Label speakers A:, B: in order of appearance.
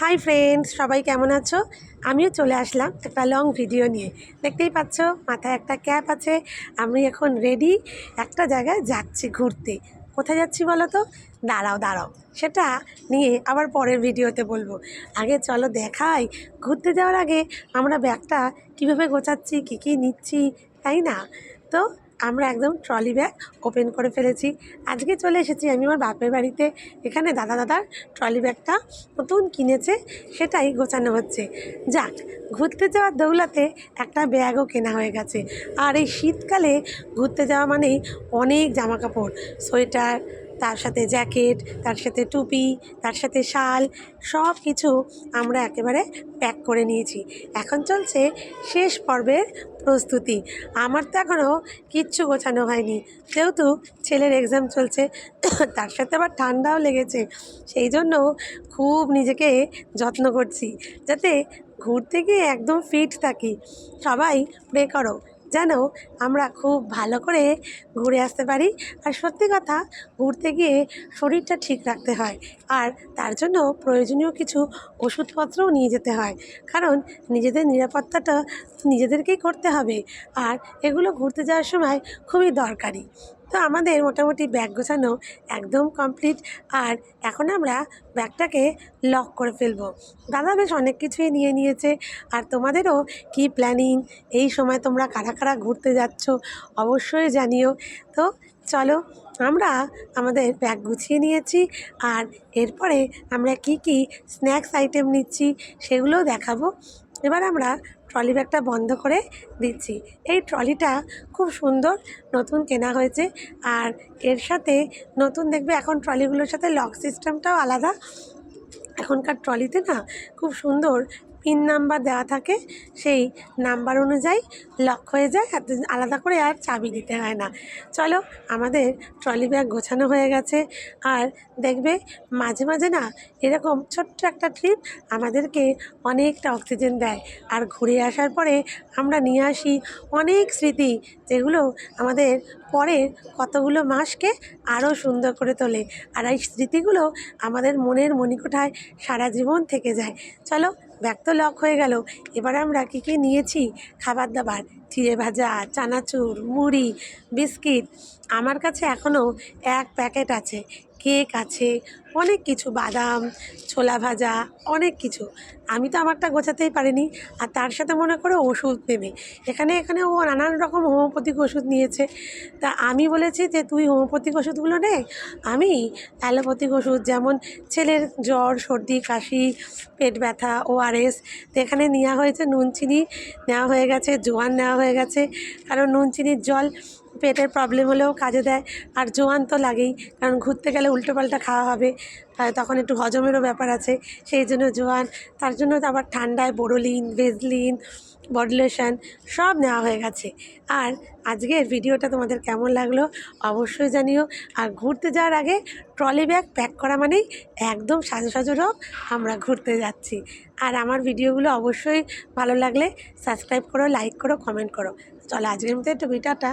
A: Hi friends সবাই কেমন আছো? আমিও চলে আসলাম একটা লং ভিডিও নিয়ে। দেখতেই পাচ্ছ, মাথায় একটা ক্যাপ আছে। আমি এখন রেডি একটা জায়গায় যাচ্ছি ঘুরতে। কোথায় যাচ্ছি বলো তো দাঁড়াও দাঁড়াও। সেটা নিয়ে আবার পরের ভিডিওতে বলব। আগে চলো দেখাই, ঘুরতে যাওয়ার আগে আমরা ব্যাগটা কীভাবে গোছাচ্ছি, কী কী নিচ্ছি, তাই না? তো আমরা একদম ট্রলি ব্যাগ ওপেন করে ফেলেছি। আজকে চলে এসেছি আমি আমার বাপের বাড়িতে। এখানে দাদা দাদার ট্রলি ব্যাগটা নতুন কিনেছে, সেটাই গোছানো হচ্ছে। যাক, ঘুরতে যাওয়ার দৌলাতে একটা ব্যাগও কেনা হয়ে গেছে। আর এই শীতকালে ঘুরতে যাওয়া মানেই অনেক জামাকাপড়, সোয়েটার তার সাথে জ্যাকেট, তার সাথে টুপি, তার সাথে শাল, সব কিছু আমরা একেবারে প্যাক করে নিয়েছি। এখন চলছে শেষ পর্বের প্রস্তুতি। আমার তো এখনও কিচ্ছু গোছানো হয়নি। যেহেতু ছেলের এক্সাম চলছে, তার সাথে আবার ঠান্ডাও লেগেছে। সেই জন্য খুব নিজেকে যত্ন করছি, যাতে ঘুরতে গিয়ে একদম ফিট থাকি। সবাই প্রে করো। যেন আমরা খুব ভালো করে ঘুরে আসতে পারি। আর সত্যি কথা, ঘুরতে গিয়ে শরীরটা ঠিক রাখতে হয়। আর তার জন্য প্রয়োজনীয় কিছু ওষুধপত্রও নিয়ে যেতে হয়। কারণ নিজেদের নিরাপত্তাটা নিজেদেরকেই করতে হবে। আর এগুলো ঘুরতে যাওয়ার সময় খুবই দরকারি। তো আমাদের মোটামুটি ব্যাগ গোছানো একদম কমপ্লিট আর এখন আমরা ব্যাগটাকে লক করে ফেলব। দাদা বেশ অনেক কিছুই নিয়ে নিয়েছে, আর তোমাদেরও কি প্ল্যানিং এই সময় তোমরা কারা কারা ঘুরতে যাচ্ছ অবশ্যই জানিও। তো চলো, আমরা আমাদের ব্যাগ গুছিয়ে নিয়েছি, আর এরপরে আমরা কি কি স্ন্যাক্স আইটেম নিচ্ছি সেগুলোও দেখাবো। এবার আমরা ট্রলি ব্যাগটা বন্ধ করে দিচ্ছি। এই ট্রলিটা খুব সুন্দর নতুন কেনা হয়েছে আর এর সাথে নতুন দেখবে এখন ট্রলিগুলোর সাথে লক সিস্টেমটাও আলাদা। এখনকার ট্রলিতে না খুব সুন্দর পিন নাম্বার দেওয়া থাকে, সেই নাম্বার অনুযায়ী লক হয়ে যায়, আর আলাদা করে আর চাবি দিতে হয় না। চলো, আমাদের ট্রলি ব্যাগ গোছানো হয়ে গেছে। আর দেখবে, মাঝে মাঝে না এরকম ছোট্ট একটা ট্রিপ আমাদেরকে অনেকটা অক্সিজেন দেয়। আর ঘুরে আসার পরে আমরা নিয়ে আসি অনেক স্মৃতি, যেগুলো আমাদের পরের কতগুলো মাসকে আরও সুন্দর করে তোলে। আর এই স্মৃতিগুলো আমাদের মনের মণিকোঠায় সারা জীবন থেকে যায়। চলো ব্যাগ তো লক হয়ে গেল। এবার আমরা কী কী নিয়েছি? খাবার দাবার, চিড়ে ভাজা, চানাচুর, মুড়ি, বিস্কিট। আমার কাছে এখনও এক প্যাকেট আছে। কেক আছে, অনেক কিছু, বাদাম, ছোলা ভাজা, অনেক কিছু। আমি তো আমারটা গোছাতেই পারিনি। আর তার সাথে মনে করে ওষুধ নেবে। এখানে এখানে ও নানান রকম হোমিওপ্যাথিক ওষুধ নিয়েছে। তা আমি বলেছি যে, তুই হোমিওপ্যাথিক ওষুধগুলো নে। আমি অ্যালোপ্যাথিক ওষুধ যেমন ছেলের জ্বর, সর্দি, কাশি, পেট ব্যথা ওআরএস তো এখানে নেওয়া হয়েছে নুন, চিনি। নেওয়া হয়ে গেছে, জোয়ান নেওয়া হয়ে গেছে। কারণ নুন, চিনির জল পেটের প্রবলেম হলেও কাজে দেয়। আর জোয়ান তো লাগেই, কারণ ঘুরতে গেলে উল্টোপাল্টা খাওয়া হবে। তখন একটু হজমেরও ব্যাপার আছে। সেই জন্য জোয়ান, তার জন্য তো আবার ঠান্ডায় বোরোলিন, ভেজলিন, বডি লোশন সব নেওয়া হয়ে গেছে। আর আজকের ভিডিওটা তোমাদের কেমন লাগল অবশ্যই জানিও। আর ঘুরতে যাওয়ার আগে ট্রলি ব্যাগ প্যাক করা মানেই একদম সাজো সাজো রব আমরা ঘুরতে যাচ্ছি। আর আমার ভিডিওগুলো অবশ্যই ভালো লাগলে সাবস্ক্রাইব করো লাইক করো কমেন্ট করো। চলো আজকের মতো একটু ভিডিওটা